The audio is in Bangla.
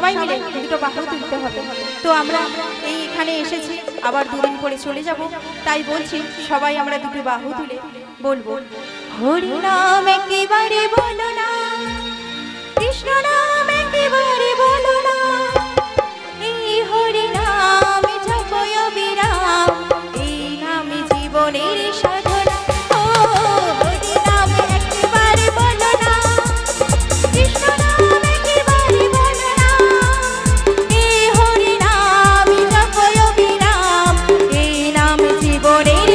সবাই মিলে দুটো বাহু তুলতে হবে। তো আমরা এই এখানে এসেছি, আবার দুদিন পরে চলে যাব। তাই বলছি, সবাই আমরা দুটো বাহু তুলে বলব। হরি নাম একেবারে করে